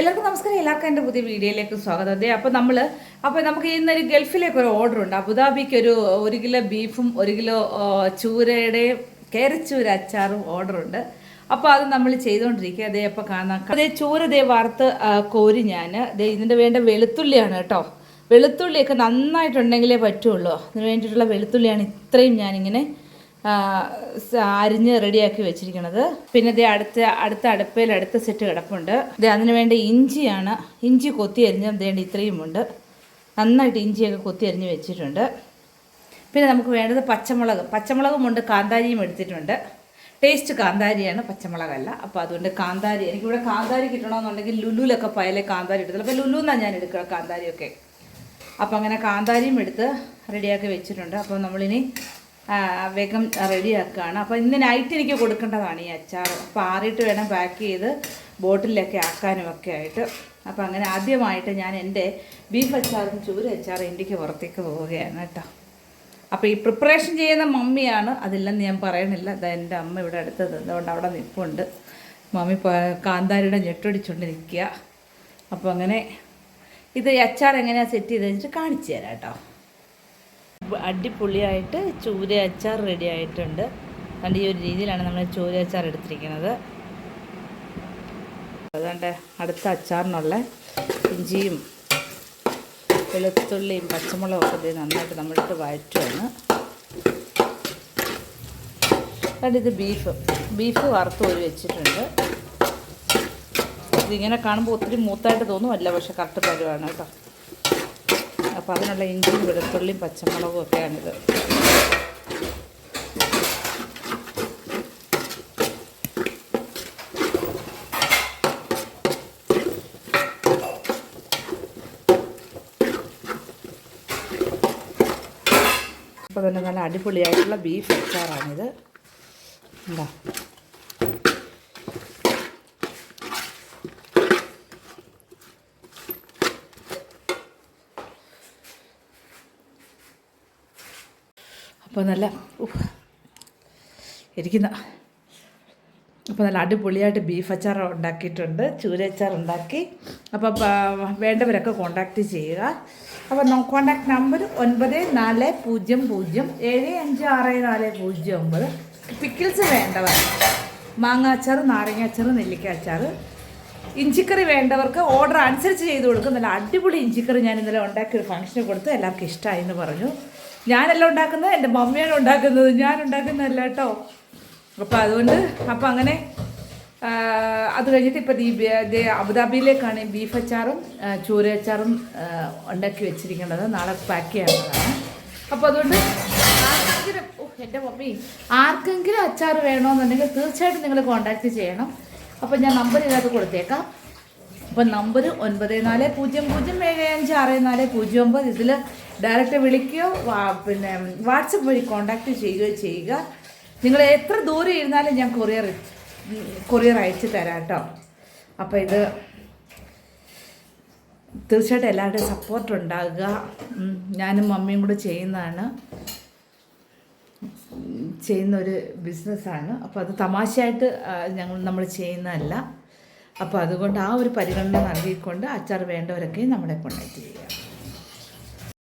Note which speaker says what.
Speaker 1: എല്ലാവർക്കും നമസ്കാരം. എല്ലാവർക്കും എന്റെ പുതിയ വീഡിയോയിലേക്ക് സ്വാഗതം. അതെ അപ്പോൾ നമ്മൾ അപ്പോൾ നമുക്ക് ഇന്നൊരു ഗൾഫിലേക്ക് ഒരു ഓർഡർ ഉണ്ട്. അബുദാബിക്ക് ഒരു ഒരു കിലോ ബീഫും ഒരു കിലോ ചൂരയുടെയും കേരച്ചൂര അച്ചാറും ഓർഡർ ഉണ്ട്. അപ്പോൾ അത് നമ്മൾ ചെയ്തുകൊണ്ടിരിക്കുക. അതേ അപ്പോൾ കാണാം. അതേ ചൂര ദേ വറുത്ത് കോരി ഞാൻ. ദേ ഇതിന്റെ വേണ്ട വെളുത്തുള്ളിയാണ് കേട്ടോ. വെളുത്തുള്ളിയൊക്കെ നന്നായിട്ടുണ്ടെങ്കിലേ പറ്റുള്ളൂ. അതിന് വേണ്ടിയിട്ടുള്ള വെളുത്തുള്ളിയാണ് ഇത്രയും ഞാനിങ്ങനെ അരിഞ്ഞ് റെഡിയാക്കി വെച്ചിരിക്കുന്നത് പിന്നെ ഇതേ അടുത്ത അടുത്ത അടുപ്പയിൽ അടുത്ത സെറ്റ് കിടപ്പുണ്ട്. ദേ അതിന് വേണ്ട ഇഞ്ചിയാണ്. ഇഞ്ചി കൊത്തി അരിഞ്ഞ് ഇത്രയും ഉണ്ട്. നന്നായിട്ട് ഇഞ്ചിയൊക്കെ കൊത്തി അരിഞ്ഞ് വെച്ചിട്ടുണ്ട്. പിന്നെ നമുക്ക് വേണ്ടത് പച്ചമുളക്. പച്ചമുളകും ഉണ്ട് കാന്താരിയും എടുത്തിട്ടുണ്ട്. ടേസ്റ്റ് കാന്താരിയാണ് പച്ചമുളകല്ല. അപ്പോൾ അതുകൊണ്ട് കാന്താരി എനിക്കിവിടെ കാന്താരി കിട്ടണമെന്നുണ്ടെങ്കിൽ ലുലുലൊക്കെ പോയാലേ കാന്താരി എടുത്തുള്ളൂ അപ്പോൾ ലുലു എന്നാണ് ഞാൻ എടുക്കുക കാന്താരിയൊക്കെ. അപ്പോൾ അങ്ങനെ കാന്താരിയും എടുത്ത് റെഡിയാക്കി വെച്ചിട്ടുണ്ട്. അപ്പോൾ നമ്മളിനി വേഗം റെഡിയാക്കുകയാണ് അപ്പോൾ ഇന്ന് നൈറ്റ് എനിക്ക് കൊടുക്കേണ്ടതാണ് ഈ അച്ചാർ അപ്പോൾ ആറിയിട്ട് വേണം പാക്ക് ചെയ്ത് ബോട്ടിലൊക്കെ ആക്കാനും ഒക്കെ ആയിട്ട്. അപ്പോൾ അങ്ങനെ ആദ്യമായിട്ട് ഞാൻ എന്റെ ബീഫ് അച്ചാറും ചൂര അച്ചാറും ഇന്ത്യയ്ക്ക് പുറത്തേക്ക് പോവുകയാണ് കേട്ടോ. അപ്പോൾ ഈ പ്രിപ്പറേഷൻ ചെയ്യുന്ന മമ്മിയാണ്. അതില്ലെന്ന് ഞാൻ പറയണില്ല. അതാ എന്റെ അമ്മ ഇവിടെ അടുത്ത് നിന്നുകൊണ്ട് അവിടെ നിൽപ്പുണ്ട് മമ്മി കാന്താരിയുടെ ഞെട്ടടിച്ചുകൊണ്ട് നിൽക്കുക അപ്പോൾ അങ്ങനെ ഇത് അച്ചാർ എങ്ങനെയാണ് സെറ്റ് ചെയ്ത് വെച്ചിട്ട് കാണിച്ചു തരാം കേട്ടോ. അടിപൊളിയായിട്ട് ചൂര അച്ചാർ റെഡി ആയിട്ടുണ്ട്. അതുകൊണ്ട് ഈ ഒരു രീതിയിലാണ് നമ്മൾ ചൂര അച്ചാർ എടുത്തിരിക്കുന്നത്. അതുകൊണ്ട് അടുത്ത അച്ചാറിനുള്ള ഇഞ്ചിയും വെളുത്തുള്ളിയും പച്ചമുളകും ഒക്കെ നന്നായിട്ട് നമ്മളിട്ട് വഴറ്റുവാണ്. ഇത് ബീഫ് ബീഫ് വറുത്ത് ഒരു വെച്ചിട്ടുണ്ട്. ഇതിങ്ങനെ കാണുമ്പോൾ ഒത്തിരി മൂത്തായിട്ട് തോന്നുമല്ല പക്ഷെ കറക്റ്റ് പരുവാണ് കേട്ടോ. അപ്പോൾ അതിനുള്ള ഇഞ്ചിയും വെളുത്തുള്ളിയും പച്ചമുളകും ഒക്കെയാണിത്. അപ്പോൾ തന്നെ നല്ല അടിപൊളിയായിട്ടുള്ള ബീഫ് അച്ചാറാണിത്. എന്താ അപ്പോൾ നല്ല ഇരിക്കുന്ന. അപ്പോൾ നല്ല അടിപൊളിയായിട്ട് ബീഫ് അച്ചാർ ഉണ്ടാക്കിയിട്ടുണ്ട് ചൂര അച്ചാർ ഉണ്ടാക്കി. അപ്പോൾ വേണ്ടവരൊക്കെ കോണ്ടാക്റ്റ് ചെയ്യുക. അപ്പോൾ കോണ്ടാക്ട് നമ്പർ ഒൻപത് നാല് പൂജ്യം പൂജ്യം ഏഴ് അഞ്ച് ആറ് നാല് പൂജ്യം ഒമ്പത്. പിക്കിൾസ് വേണ്ടവർ മാങ്ങ അച്ചാർ നാരങ്ങ അച്ചാർ നെല്ലിക്ക അച്ചാർ. ഇഞ്ചിക്കറി വേണ്ടവർക്ക് ഓർഡർ അനുസരിച്ച് ചെയ്ത് കൊടുക്കും. നല്ല അടിപൊളി ഇഞ്ചിക്കറി ഞാൻ ഇന്നലെ ഉണ്ടാക്കി ഒരു ഫംഗ്ഷന് കൊടുത്ത് എല്ലാവർക്കും ഇഷ്ടമായി എന്ന് പറഞ്ഞു. ഞാനല്ല ഉണ്ടാക്കുന്നത് എന്റെ മമ്മിയാണ് ഉണ്ടാക്കുന്നത് ഞാൻ ഉണ്ടാക്കുന്നതല്ല കേട്ടോ. അപ്പോൾ അതുകൊണ്ട് അപ്പോൾ അങ്ങനെ അത് കഴിഞ്ഞിട്ട് ഇപ്പോൾ ഈ അബുദാബിയിലേക്കാണ് ബീഫ് അച്ചാറും ചൂര അച്ചാറും ഉണ്ടാക്കി വെച്ചിരിക്കേണ്ടത്. നാളെ പാക്ക് ചെയ്യാനുള്ളതാണ്. അപ്പോൾ അതുകൊണ്ട് ആർക്കെങ്കിലും എന്റെ മമ്മി ആർക്കെങ്കിലും അച്ചാർ വേണമെന്നുണ്ടെങ്കിൽ തീർച്ചയായിട്ടും നിങ്ങൾ കോൺടാക്റ്റ് ചെയ്യണം. അപ്പോൾ ഞാൻ നമ്പർ ഇതിനകത്ത് കൊടുത്തേക്കാം. അപ്പം നമ്പർ ഒൻപത് നാല് പൂജ്യം പൂജ്യം ഏഴ് അഞ്ച് ആറ് നാല് പൂജ്യം ഒമ്പത് ഇതിൽ ഡയറക്റ്റ് വിളിക്കുകയോ പിന്നെ വാട്സപ്പ് വഴി കോൺടാക്റ്റ് ചെയ്യുകയോ ചെയ്യുക. നിങ്ങൾ എത്ര ദൂരം ഇരുന്നാലും ഞാൻ കൊറിയർ കൊറിയർ അയച്ചു തരാം കേട്ടോ. അപ്പോൾ ഇത് തീർച്ചയായിട്ടും എല്ലാവരുടെയും സപ്പോർട്ട് ഉണ്ടാകുക. ഞാനും മമ്മിയും കൂടെ ചെയ്യുന്നതാണ്. ചെയ്യുന്ന ഒരു ബിസിനസ്സാണ് അപ്പോൾ അത് തമാശയായിട്ട് ഞങ്ങൾ നമ്മൾ ചെയ്യുന്നതല്ല. അപ്പോൾ അതുകൊണ്ട് ആ ഒരു പരിഗണന നൽകിക്കൊണ്ട് അച്ചാർ വേണ്ടവരൊക്കെ നമ്മളെ കോണ്ടാക്ട് ചെയ്യുക.